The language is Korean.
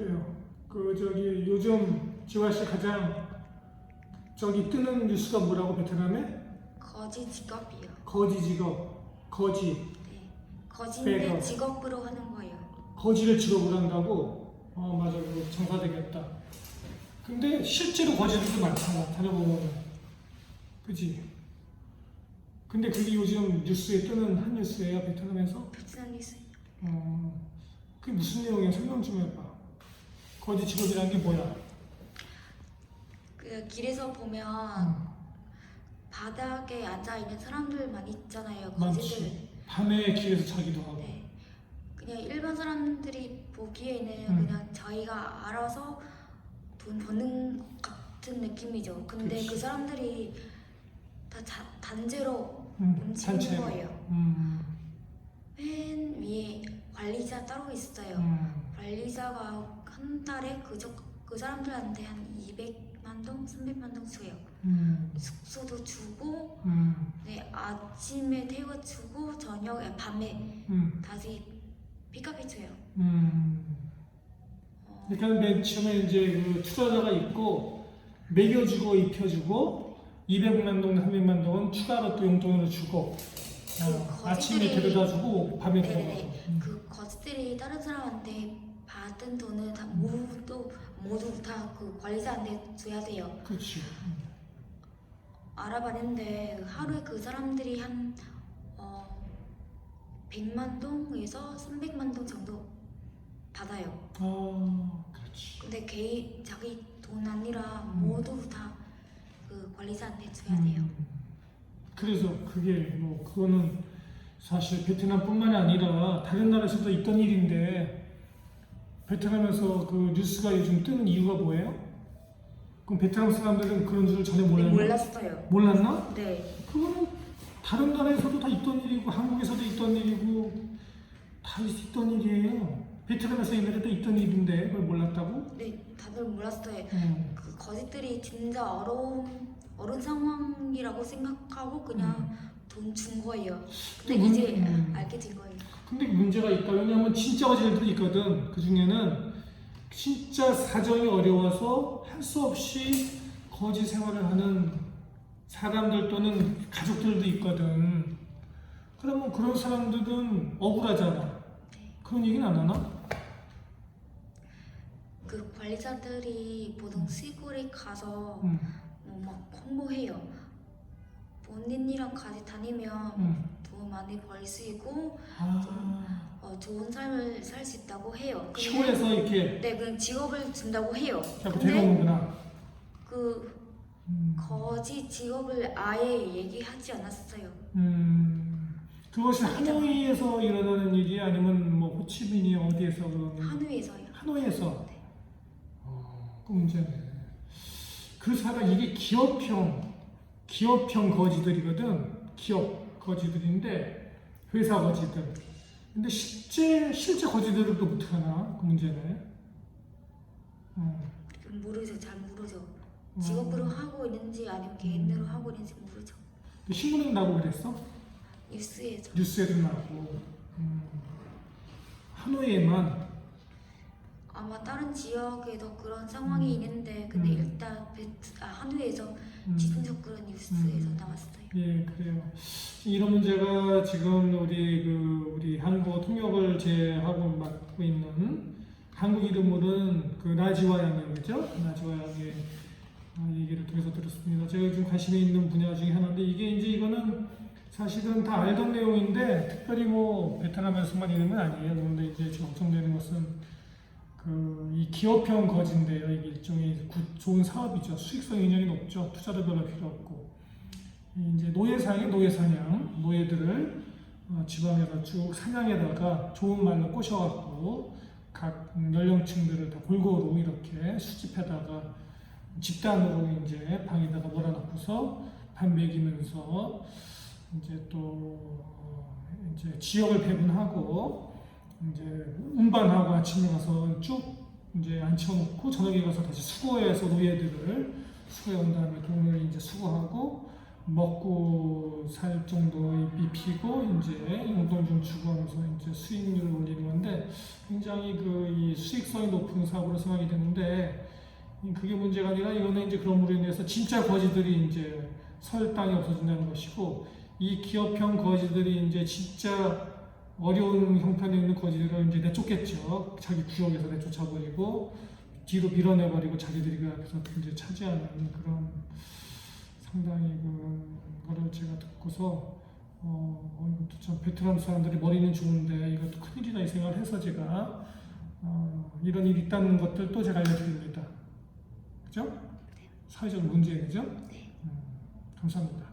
그래요. 그 저기 요즘 지화 씨 가장 저기 뜨는 뉴스가 뭐라고 베트남에 거지 직업이요. 거지 직업, 거지 네. 거지인데 배가. 직업으로 하는 거예요. 거지를 직업으로 한다고. 어 맞아, 그거 정사되겠다. 근데 실제로 거지들도 많잖아. 다녀보면, 그지? 근데 그게 요즘 뉴스에 뜨는 한 뉴스예요, 베트남에서. 베트남 뉴스. 어, 그게 무슨 내용이야? 설명 좀 해봐. 거지 직업이란 게 뭐야? 그 길에서 보면 음, 바닥에 앉아 있는 사람들만 있잖아요. 거지들. 밤에 길에서 자기도 하고. 네. 그냥 일반 사람들이 보기에는 음. 그냥 자기가 알아서 돈 버는 것 같은 느낌이죠. 근데 그치. 그 사람들이 다 자, 단체로 음, 움직이는 단체로. 거예요. 음, 맨 위에 관리자 따로 있어요. 음, 관리자가 한 달에 그저 그 사람들한테 한 200만 동, 300만 동 줘요. 음, 숙소도 주고, 음, 네 아침에 태워주고 저녁에 밤에 음, 다시 픽업해 줘요. 음. 어, 그러니까 맨 처음에 이제 그 투자자가 있고 먹여주고 입혀주고 200만 동, 300만 동은 추가로 또 용돈으로 주고 어, 그 아침에 거지들이- 데려다주고 밤에 네네. 들어가고. 음. 그 거지들이 다른 사람한테 받은 돈은 다 모두 모두 다 그 관리자한테 줘야 돼요. 그렇지. 음. 알아봤는데 하루에 그 사람들이 한 어, 100만 동에서 300만 동 정도 받아요. 아, 그렇지. 근데 개인 자기 돈 아니라 음. 모두 다 그 관리자한테 줘야 돼요. 음, 그래서 그게 뭐 그거는 사실 베트남뿐만이 아니라 다른 나라에서도 있던 일인데 베트남에서 그 뉴스가 요즘 뜨는 이유가 뭐예요? 그럼 베트남 사람들은 그런 줄을 전혀 네, 몰랐나? 몰랐어요. 몰랐나? 네. 그거는 다른 나라에서도 다 있던 일이고 한국에서도 있던 일이고 다 있던 일이에요. 베트남에서 옛날에 도 있던 일인데 그걸 몰랐다고? 네, 다들 몰랐어요. 음. 그 거짓들이 진짜 어려운 어려운 상황이라고 생각하고 그냥 돈준 거예요. 근데 음. 이제 음. 알게 된 거예요. 근데 문제가 있다. 왜냐하면 진짜 거지들도 있거든. 그 중에는 진짜 사정이 어려워서 할 수 없이 거지 생활을 하는 사람들 또는 가족들도 있거든. 그러면 그런 사람들은 억울하잖아. 그런 얘기는 안 하나? 그 관리자들이 보통 시골에 가서 응. 뭐막 홍보해요. 본인이랑 같이 다니면 응. 돈 많이 벌 수 있고 아, 어, 좋은 삶을 살 수 있다고 해요. 근데 시골에서 이렇게 네, 그 직업을 준다고 해요. 자꾸 근데 데려오는구나. 그 음. 거지 직업을 아예 얘기하지 않았어요. 음, 그것이 하노이에서 일어나는 일이 아니면 뭐 호치민이 어디에서 그러는 하노이에서요. 하노이에서 네. 어, 그 문제네. 그 사람 이게 기업형 기업형 거지들이거든. 기업 거지들인데 회사 거지들. 근데 실제 실제 거지들은 또 어떻게 하나? 그 문제네. 어, 모르죠, 잘 모르죠. 직업으로 음. 하고 있는지 아니면 개인으로 하고 있는지 모르죠. 그 신문에 나고 그랬어? 뉴스에서 뉴스에도 나고. 음, 하노이에만 아마 다른 지역에도 그런 상황이 음. 있는데 근데 음. 일단 베트, 아, 하노이에서 음, 지속적으로 뉴스에서 음. 나왔어요. 예, 그래요. 이런 문제가 지금 우리 그 우리 한국 통역을 제하고 맡고 있는 한국 이름으로는 그 나지와 양이요, 그죠? 나지와 양의 어, 얘기를 통해서 들었습니다. 제가 요즘 관심이 있는 분야 중에 하나인데 이게 이제 이거는 사실은 다 알던 내용인데 특별히 뭐 베트남에서만 있는 건 아니에요. 그런데 이제 걱정되는 것은 그이 기업형 거진데요. 이게 일종의 구- 좋은 사업이죠. 수익성이 굉장히 높죠. 투자도 별로 필요 없고. 이제 노예 사냥, 노예 사냥, 노예들을 어, 지방에서 쭉 사냥에다가 좋은 말로 꼬셔갖고 각 연령층들을 다 골고루 이렇게 수집해다가 집단으로 이제 방에다가 몰아넣고서 밥 먹이면서 이제 또 어, 이제 지역을 배분하고 이제 운반하고 아침에 가서 쭉 이제 앉혀놓고 저녁에 가서 다시 수거해서 노예들을 수거해 온 다음에 돈을 이제 수거하고 먹고 살 정도의 입히고 이제 용돈 좀 주고 하면서 이제 수익률을 올리는 건데 굉장히 그 이 수익성이 높은 사업으로 생각이 되는데 그게 문제가 아니라 이거는 이제 그런 물로 인해서 진짜 거지들이 이제 설 땅이 없어진다는 것이고 이 기업형 거지들이 이제 진짜 어려운 형편에 있는 거지들을 이제 내쫓겠죠. 자기 구역에서 내쫓아버리고 뒤로 밀어내버리고 자기들이 그래서 이제 차지하는 그런 상당히 그 거를 제가 듣고서 어, 어, 이것도 참 베트남 사람들이 머리는 좋은데 이것도 큰일이다 이 생각을 해서 제가 어, 이런 일이 있다는 것들도 제가 알려드립니다. 그죠? 사회적 문제이죠? 네. 음, 감사합니다.